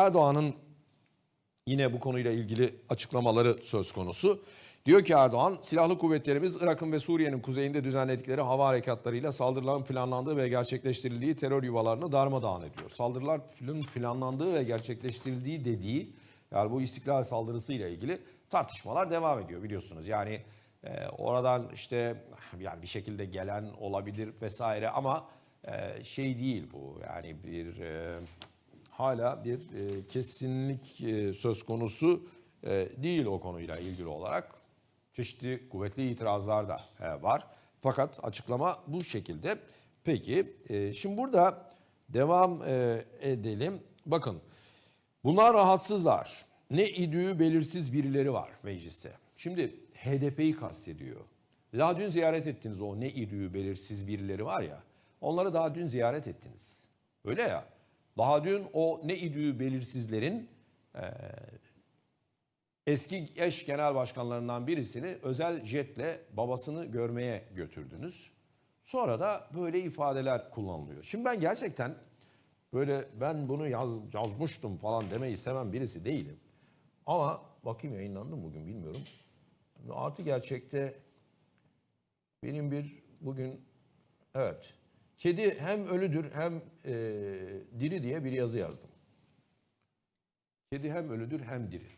Erdoğan'ın yine bu konuyla ilgili açıklamaları söz konusu. Diyor ki Erdoğan, silahlı kuvvetlerimiz Irak'ın ve Suriye'nin kuzeyinde düzenledikleri hava harekatlarıyla saldırıların planlandığı ve gerçekleştirildiği terör yuvalarını darmadağın ediyor. Saldırıların planlandığı ve gerçekleştirildiği dediği, yani bu istiklal saldırısıyla ilgili tartışmalar devam ediyor biliyorsunuz. Yani e, oradan işte yani bir şekilde gelen olabilir vesaire ama e, şey değil bu yani bir... E, hala bir e, kesinlik e, söz konusu e, değil o konuyla ilgili olarak. Çeşitli kuvvetli itirazlar da e, var. Fakat açıklama bu şekilde. Peki e, şimdi burada devam e, edelim. Bakın bunlar rahatsızlar. Ne idüğü belirsiz birileri var mecliste. Şimdi HDP'yi kastediyor. Daha dün ziyaret ettiniz o ne idüğü belirsiz birileri var ya. Onları daha dün ziyaret ettiniz. Öyle ya. Daha dün o ne idüğü belirsizlerin e, eski eş genel başkanlarından birisini özel jetle babasını görmeye götürdünüz. Sonra da böyle ifadeler kullanılıyor. Şimdi ben gerçekten böyle ben bunu yaz, yazmıştım falan demeyi seven birisi değilim. Ama bakayım yayınlandı mı bugün bilmiyorum. Artı gerçekte benim bir bugün evet kedi hem ölüdür hem e, diri diye bir yazı yazdım. Kedi hem ölüdür hem diri.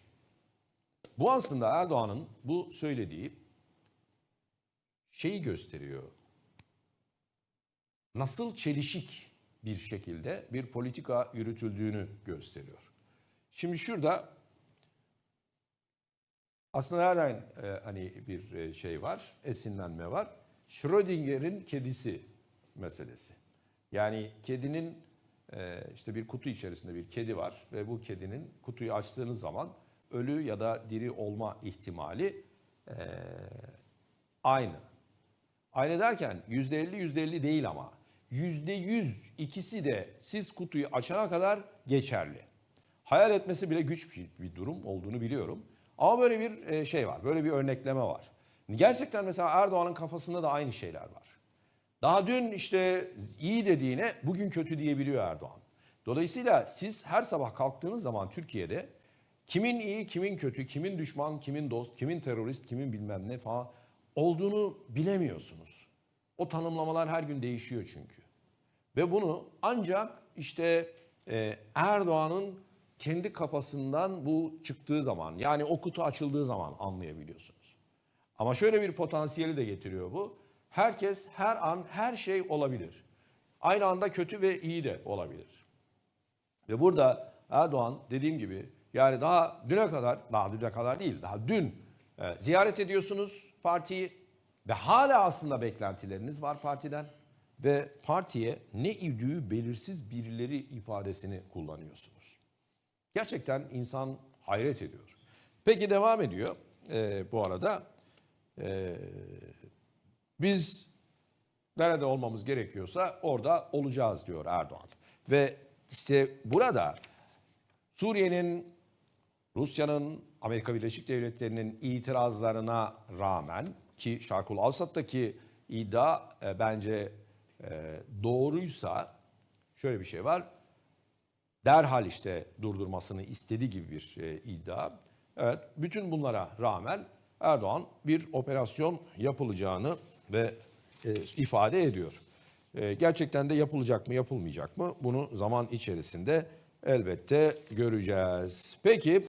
Bu aslında Erdoğan'ın bu söylediği şeyi gösteriyor. Nasıl çelişik bir şekilde bir politika yürütüldüğünü gösteriyor. Şimdi şurada aslında nereden e, hani bir e, şey var, esinlenme var. Schrödinger'in kedisi meselesi. Yani kedinin e, işte bir kutu içerisinde bir kedi var ve bu kedinin kutuyu açtığınız zaman ölü ya da diri olma ihtimali e, aynı. Aynı derken yüzde elli yüzde elli değil ama yüzde yüz ikisi de siz kutuyu açana kadar geçerli. Hayal etmesi bile güç bir, bir durum olduğunu biliyorum. Ama böyle bir e, şey var, böyle bir örnekleme var. Gerçekten mesela Erdoğan'ın kafasında da aynı şeyler var. Daha dün işte iyi dediğine bugün kötü diyebiliyor Erdoğan. Dolayısıyla siz her sabah kalktığınız zaman Türkiye'de kimin iyi, kimin kötü, kimin düşman, kimin dost, kimin terörist, kimin bilmem ne falan olduğunu bilemiyorsunuz. O tanımlamalar her gün değişiyor çünkü. Ve bunu ancak işte e, Erdoğan'ın kendi kafasından bu çıktığı zaman yani o kutu açıldığı zaman anlayabiliyorsunuz. Ama şöyle bir potansiyeli de getiriyor bu. Herkes her an her şey olabilir. Aynı anda kötü ve iyi de olabilir. Ve burada Erdoğan dediğim gibi yani daha düne kadar, daha düne kadar değil, daha dün e, ziyaret ediyorsunuz partiyi ve hala aslında beklentileriniz var partiden ve partiye ne idüğü belirsiz birileri ifadesini kullanıyorsunuz. Gerçekten insan hayret ediyor. Peki devam ediyor e, bu arada. E, biz nerede olmamız gerekiyorsa orada olacağız diyor Erdoğan. Ve işte burada Suriye'nin, Rusya'nın, Amerika Birleşik Devletleri'nin itirazlarına rağmen ki Şarkul Avsat'taki iddia e, bence e, doğruysa şöyle bir şey var. Derhal işte durdurmasını istediği gibi bir e, iddia. Evet bütün bunlara rağmen Erdoğan bir operasyon yapılacağını ve e, ifade ediyor. E, gerçekten de yapılacak mı yapılmayacak mı bunu zaman içerisinde elbette göreceğiz. Peki